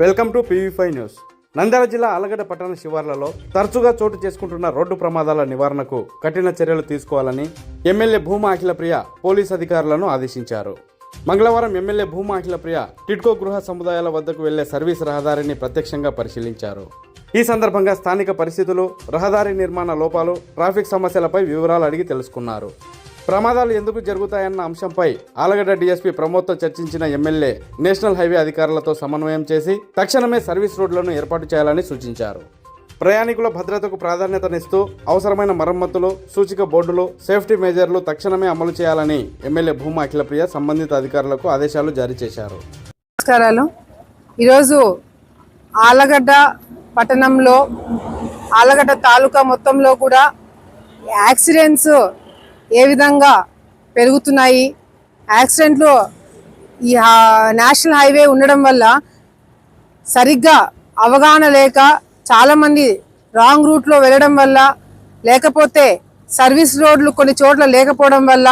Welcome to పీవీఫై news. Nandyal జిల్లా ఆలగడ్డ పట్టణ శివార్లలో తరచుగా చోటు చేసుకుంటున్న రోడ్డు ప్రమాదాల నివారణకు కఠిన చర్యలు తీసుకోవాలని ఎమ్మెల్యే భూమా అఖిలప్రియ పోలీస్ అధికారులను ఆదేశించారు. మంగళవారం ఎమ్మెల్యే భూమా అఖిలప్రియ టిడ్కో గృహ సముదాయాల వద్దకు వెళ్ళే సర్వీస్ రహదారిని ప్రత్యక్షంగా పరిశీలించారు. ఈ సందర్భంగా స్థానిక పరిస్థితులు రహదారి నిర్మాణ లోపాలు ట్రాఫిక్ సమస్యలపై వివరాలు అడిగి తెలుసుకున్నారు. ప్రమాదాలు ఎందుకు జరుగుతాయన్న అంశంపై ఆలగడ్డ డీఎస్పీ ప్రమోద్తో చర్చించిన ఎమ్మెల్యే నేషనల్ హైవే అధికారులతో సమన్వయం చేసి తక్షణమే సర్వీస్ రోడ్లను ఏర్పాటు చేయాలని సూచించారు. ప్రయాణికుల భద్రతకు ప్రాధాన్యతనిస్తూ అవసరమైన మరమ్మతులు సూచిక బోర్డులు సేఫ్టీ మేజర్లు తక్షణమే అమలు చేయాలని ఎమ్మెల్యే భూమా అఖిలప్రియ సంబంధిత అధికారులకు ఆదేశాలు జారీ చేశారు. నమస్కారాలు. ఈరోజు ఆలగడ్డ పట్టణంలో ఆలగడ్డ తాలూకా మొత్తంలో కూడా యాక్సిడెంట్స్ ఏ విధంగా పెరుగుతున్నాయి? యాక్సిడెంట్లు ఈ నేషనల్ హైవే ఉండడం వల్ల సరిగ్గా అవగాహన లేక చాలామంది రాంగ్ రూట్లో వెళ్ళడం వల్ల లేకపోతే సర్వీస్ రోడ్లు కొన్ని చోట్ల లేకపోవడం వల్ల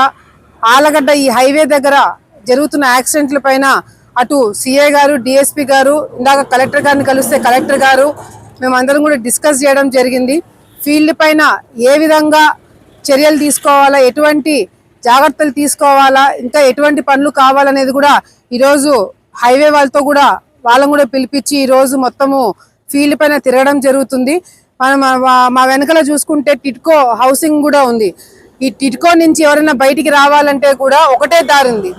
ఆలగడ్డ ఈ హైవే దగ్గర జరుగుతున్న యాక్సిడెంట్ల పైన అటు సిఏ గారు డిఎస్పి గారు ఇందాక కలెక్టర్ గారిని కలిస్తే కలెక్టర్ గారు మేమందరం కూడా డిస్కస్ చేయడం జరిగింది. ఫీల్డ్ పైన ఏ విధంగా చర్యలు తీసుకోవాలా? ఎటువంటి జాగ్రత్తలు తీసుకోవాలా? ఇంకా ఎటువంటి పనులు కావాలనేది కూడా ఈరోజు హైవే వాళ్ళతో కూడా వాళ్ళని కూడా పిలిపించి ఈరోజు మొత్తము ఫీల్డ్ పైన తిరగడం జరుగుతుంది. మనం మా- వెనకల చూసుకుంటే టిట్కో హౌసింగ్ కూడా ఉంది. ఈ టిట్కో నుంచి ఎవరైనా బయటికి రావాలంటే కూడా ఒకటే దారి ఉంది.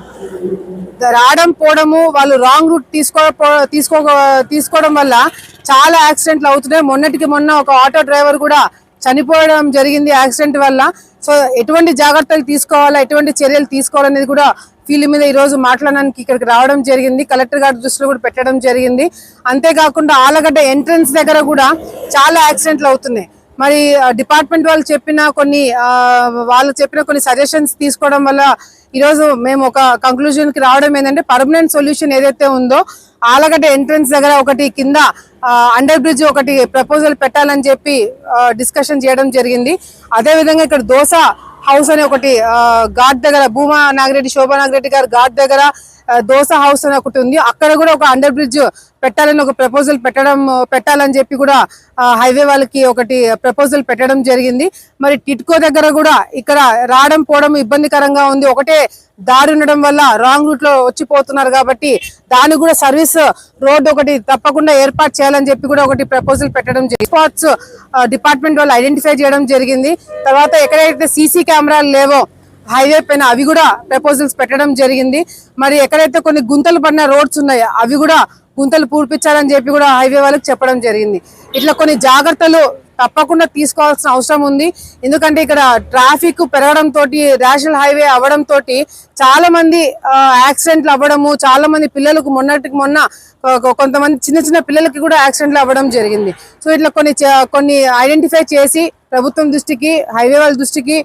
రావడం పోవడము వాళ్ళు రాంగ్ రూట్ తీసుకో తీసుకో తీసుకోవడం వల్ల చాలా యాక్సిడెంట్లు అవుతున్నాయి. మొన్నటికి మొన్న ఒక ఆటో డ్రైవర్ కూడా చనిపోవడం జరిగింది యాక్సిడెంట్ వల్ల. సో ఎటువంటి జాగ్రత్తలు తీసుకోవాలా ఎటువంటి చర్యలు తీసుకోవాలనేది కూడా ఫీల్డ్ మీద ఈరోజు మాట్లాడడానికి ఇక్కడికి రావడం జరిగింది. కలెక్టర్ గారి దృష్టిలో కూడా పెట్టడం జరిగింది. అంతేకాకుండా ఆలగడ్డ ఎంట్రన్స్ దగ్గర కూడా చాలా యాక్సిడెంట్లు అవుతున్నాయి. మరి డిపార్ట్మెంట్ వాళ్ళు చెప్పిన కొన్ని వాళ్ళు చెప్పిన కొన్ని సజెషన్స్ తీసుకోవడం వల్ల ఈరోజు మేము ఒక కంక్లూజన్కి రావడం ఏంటంటే పర్మనెంట్ సొల్యూషన్ ఏదైతే ఉందో ఆలగడ్డ ఎంట్రన్స్ దగ్గర ఒకటి కింద అండర్ బ్రిడ్జ్ ఒకటి ప్రపోజల్ పెట్టాలని చెప్పి డిస్కషన్ చేయడం జరిగింది. అదే విధంగా ఇక్కడ దోశ హౌస్ అని ఒకటి ఘాట్ దగ్గర భూమా నాగిరెడ్డి శోభా నాగిరెడ్డి గారు ఘాట్ దగ్గర దోశ హౌస్ అని ఒకటి ఉంది. అక్కడ కూడా ఒక అండర్ బ్రిడ్జ్ పెట్టాలని ఒక ప్రపోజల్ పెట్టడం పెట్టాలని చెప్పి కూడా హైవే వాళ్ళకి ఒకటి ప్రపోజల్ పెట్టడం జరిగింది. మరి టిట్కో దగ్గర కూడా ఇక్కడ రావడం పోవడం ఇబ్బందికరంగా ఉంది. ఒకటే దారి ఉండడం వల్ల రాంగ్ రూట్లో వచ్చిపోతున్నారు కాబట్టి దానికి కూడా సర్వీస్ రోడ్ ఒకటి తప్పకుండా ఏర్పాటు చేయాలని చెప్పి కూడా ఒకటి ప్రపోజల్ పెట్టడం జరిగింది. స్పాట్స్ డిపార్ట్మెంట్ వాళ్ళు ఐడెంటిఫై చేయడం జరిగింది. తర్వాత ఎక్కడైతే సీసీ కెమెరాలు లేవో హైవే పైన అవి కూడా ప్రపోజల్స్ పెట్టడం జరిగింది. మరి ఎక్కడైతే కొన్ని గుంతలు పడిన రోడ్స్ ఉన్నాయో అవి కూడా గుంతలు పూర్పించాలని చెప్పి కూడా హైవే వాళ్ళకి చెప్పడం జరిగింది. ఇట్లా కొన్ని జాగ్రత్తలు తప్పకుండా తీసుకోవాల్సిన అవసరం ఉంది. ఎందుకంటే ఇక్కడ ట్రాఫిక్ పెరగడం తోటి నేషనల్ హైవే అవ్వడం తోటి చాలా మంది యాక్సిడెంట్లు అవ్వడము చాలా మంది పిల్లలకు మొన్నటికి మొన్న కొంతమంది చిన్న చిన్న పిల్లలకి కూడా యాక్సిడెంట్లు అవ్వడం జరిగింది. సో ఇట్లా కొన్ని కొన్ని ఐడెంటిఫై చేసి ప్రభుత్వం దృష్టికి హైవే వాళ్ళ దృష్టికి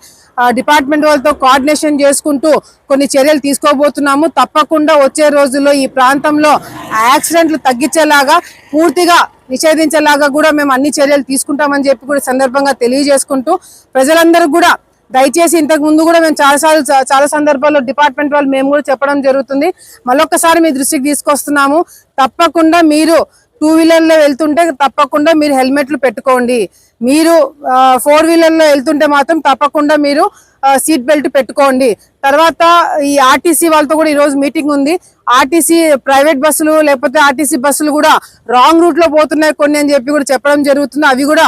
డిపార్ట్మెంట్ వాళ్ళతో కోఆర్డినేషన్ చేసుకుంటూ కొన్ని చర్యలు తీసుకోబోతున్నాము. తప్పకుండా వచ్చే రోజుల్లో ఈ ప్రాంతంలో యాక్సిడెంట్లు తగ్గించేలాగా పూర్తిగా నిషేధించేలాగా కూడా మేము అన్ని చర్యలు తీసుకుంటామని చెప్పి కూడా సందర్భంగా తెలియజేసుకుంటూ ప్రజలందరూ కూడా దయచేసి ఇంతకు ముందు కూడా మేము చాలాసార్లు చాలా సందర్భాల్లో డిపార్ట్మెంట్ వాళ్ళు మేము కూడా చెప్పడం జరుగుతుంది. మళ్ళొక్కసారి మీ దృష్టికి తీసుకొస్తున్నాము. తప్పకుండా మీరు టూ వీలర్లో వెళ్తుంటే తప్పకుండా మీరు హెల్మెట్లు పెట్టుకోండి. మీరు ఫోర్ వీలర్లో వెళ్తుంటే మాత్రం తప్పకుండా మీరు సీట్ బెల్ట్ పెట్టుకోండి. తర్వాత ఈ ఆర్టీసీ వాళ్ళతో కూడా ఈరోజు మీటింగ్ ఉంది. ఆర్టీసీ ప్రైవేట్ బస్సులు లేకపోతే ఆర్టీసీ బస్సులు కూడా రాంగ్ రూట్లో పోతున్నాయి కొన్ని అని చెప్పి కూడా చెప్పడం జరుగుతుంది. అవి కూడా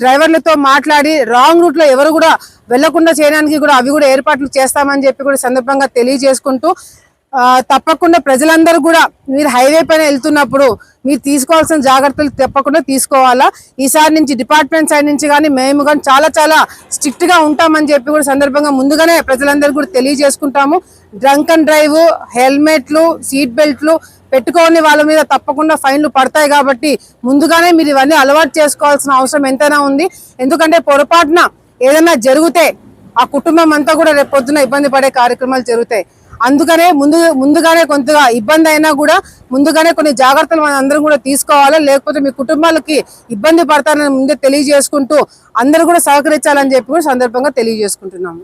డ్రైవర్లతో మాట్లాడి రాంగ్ రూట్లో ఎవరు కూడా వెళ్ళకుండా చేయడానికి కూడా అవి కూడా ఏర్పాట్లు చేస్తామని చెప్పి కూడా సందర్భంగా తెలియజేసుకుంటూ తప్పకుండా ప్రజలందరూ కూడా మీరు హైవే పైన వెళ్తున్నప్పుడు మీరు తీసుకోవాల్సిన జాగ్రత్తలు తప్పకుండా తీసుకోవాలా. ఈసారి నుంచి డిపార్ట్మెంట్ సైడ్ నుంచి కానీ మేము కానీ చాలా చాలా స్ట్రిక్ట్గా ఉంటామని చెప్పి కూడా సందర్భంగా ముందుగానే ప్రజలందరూ కూడా తెలియజేసుకుంటాము. డ్రంక్ అండ్ డ్రైవ్ హెల్మెట్లు సీట్ బెల్ట్లు పెట్టుకోని వాళ్ళ మీద తప్పకుండా ఫైన్లు పడతాయి కాబట్టి ముందుగానే మీరు ఇవన్నీ అలవాటు చేసుకోవాల్సిన అవసరం ఎంతైనా ఉంది. ఎందుకంటే పొరపాటున ఏదైనా జరిగితే ఆ కుటుంబం అంతా కూడా రేపు పొద్దున ఇబ్బంది పడే కార్యక్రమాలు జరుగుతాయి. అందుకనే ముందు ముందుగానే కొంతగా ఇబ్బంది అయినా కూడా ముందుగానే కొన్ని జాగ్రత్తలు మనం అందరం కూడా తీసుకోవాలి. లేకపోతే మీ కుటుంబాలకి ఇబ్బంది పడతారని ముందే తెలియజేసుకుంటూ అందరూ కూడా సహకరించాలని చెప్పి కూడా సందర్భంగా తెలియజేసుకుంటున్నాము.